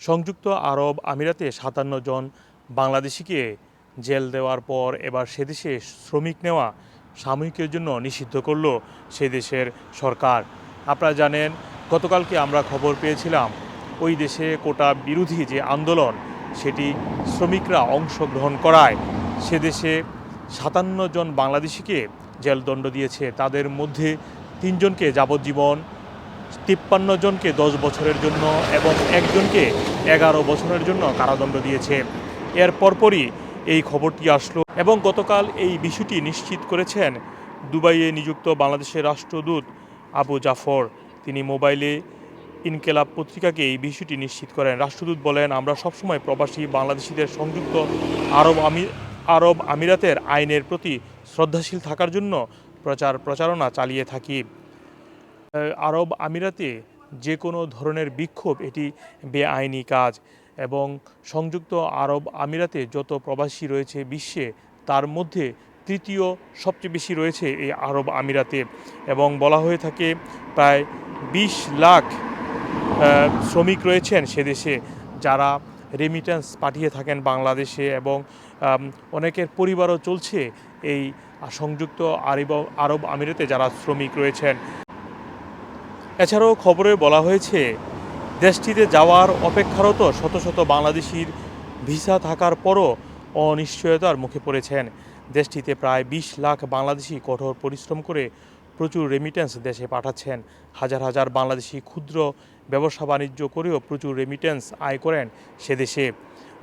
সংযুক্ত আরব আমিরাতে সাতান্ন জন বাংলাদেশিকে জেল দেওয়ার পর এবার সে দেশে শ্রমিক নেওয়া সাময়িকের জন্য নিষিদ্ধ করল সে দেশের সরকার। আপনারা জানেন, গতকালকে আমরা খবর পেয়েছিলাম, ওই দেশে কোটা বিরোধী যে আন্দোলন, সেটি শ্রমিকরা অংশগ্রহণ করায়। সে দেশে সাতান্ন জন বাংলাদেশিকে জেলদণ্ড দিয়েছে। তাদের মধ্যে তিনজনকে যাবজ্জীবন তিপ্পান্ন জনকে দশ বছরের জন্য এবং একজনকে এগারো বছরের জন্য কারাদণ্ড দিয়েছে। এর পরপরই এই খবরটি আসলো এবং গতকাল এই বিষয়টি নিশ্চিত করেছেন দুবাইয়ে নিযুক্ত বাংলাদেশের রাষ্ট্রদূত আবু জাফর। তিনি মোবাইলে ইনকেলাব পত্রিকাকে এই বিষয়টি নিশ্চিত করেন। রাষ্ট্রদূত বলেন, আমরা সবসময় প্রবাসী বাংলাদেশিদের সংযুক্ত আরব আমি, আরব আমিরাতের আইনের প্রতি শ্রদ্ধাশীল থাকার জন্য প্রচার প্রচারণা চালিয়ে থাকি। আরব আমিরাতে যে কোনো ধরনের বিক্ষোভ এটি বেআইনি কাজ এবং সংযুক্ত আরব আমিরাতে যত প্রবাসী রয়েছে বিশ্বে, তার মধ্যে তৃতীয় সবচেয়ে বেশি রয়েছে এই আরব আমিরাতে এবং বলা হয়ে থাকে প্রায় বিশ লাখ শ্রমিক রয়েছেন সে দেশে যারা রেমিটেন্স পাঠিয়ে থাকেন বাংলাদেশে এবং অনেকের পরিবারও চলছে এই সংযুক্ত আরব আরব আমিরাতে যারা শ্রমিক রয়েছেন। এছাড়াও খবরে বলা হয়েছে, দেশটিতে যাওয়ার অপেক্ষারত শত শত বাংলাদেশির ভিসা থাকার পরও অনিশ্চয়তার মুখে পড়েছেন। দেশটিতে প্রায় বিশ লাখ বাংলাদেশি কঠোর পরিশ্রম করে প্রচুর রেমিটেন্স দেশে পাঠাচ্ছেন। হাজার হাজার বাংলাদেশি ক্ষুদ্র ব্যবসা বাণিজ্য করেও প্রচুর রেমিটেন্স আয় করেন সে দেশে।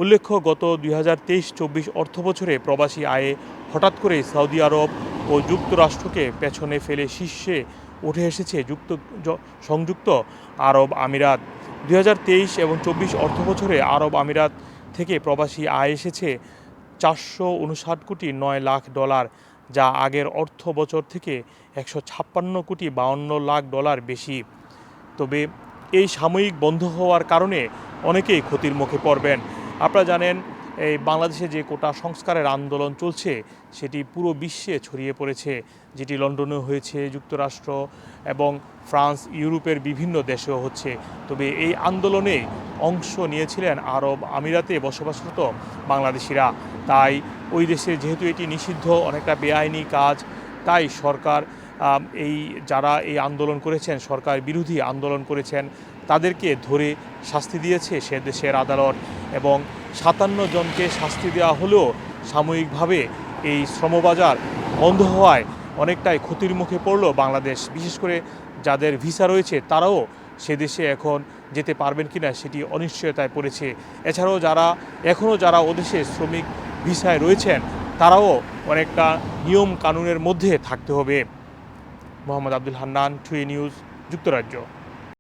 উল্লেখ্য, গত দুই হাজার তেইশ চব্বিশ অর্থ বছরে প্রবাসী আয়ে হঠাৎ করে সৌদি আরব ও যুক্তরাষ্ট্রকে পেছনে ফেলে শীর্ষে উঠে এসেছে যুক্ত সংযুক্ত আরব আমিরাত। দু হাজার তেইশ এবং চব্বিশ অর্থ বছরে আরব আমিরাত থেকে প্রবাসী আয় এসেছে চারশো উনষাট কোটি নয় লাখ ডলার, যা আগের অর্থ বছর থেকে একশো ছাপ্পান্ন কোটি বাউন্ন লাখ ডলার বেশি। তবে এই সাময়িক বন্ধ হওয়ার কারণে অনেকেই ক্ষতির মুখে পড়বেন। আপনারা জানেন এই বাংলাদেশে যে কোটা সংস্কারের আন্দোলন চলছে, সেটি পুরো বিশ্বে ছড়িয়ে পড়েছে, যেটি লন্ডনে হয়েছে, যুক্তরাষ্ট্র এবং ফ্রান্স, ইউরোপের বিভিন্ন দেশেও হচ্ছে। তবে এই আন্দোলনে অংশ নিয়েছিলেন আরব আমিরাতে বসবাসরত বাংলাদেশিরা। তাই ওই দেশে যেহেতু এটি নিষিদ্ধ, অনেকটা বেআইনি কাজ, তাই সরকার এই যারা এই আন্দোলন করেছেন, সরকার বিরোধী আন্দোলন করেছেন তাদেরকে ধরে শাস্তি দিয়েছে সে দেশের আদালত এবং সাতান্ন জনকে শাস্তি দেওয়া হলেও সাময়িকভাবে এই শ্রমবাজার বন্ধ হওয়ায় অনেকটাই ক্ষতির মুখে পড়ল বাংলাদেশ। বিশেষ করে যাদের ভিসা রয়েছে তারাও সে দেশে এখন যেতে পারবেন কিনা সেটি অনিশ্চয়তায় পড়েছে। এছাড়াও যারা, এখনও যারা ওদেশে শ্রমিক ভিসায় রয়েছেন, তারাও অনেকটা নিয়ম কানুনের মধ্যে থাকতে হবে। মোহাম্মদ আব্দুল হান্নান, টুয়ে নিউজ, যুক্তরাজ্য।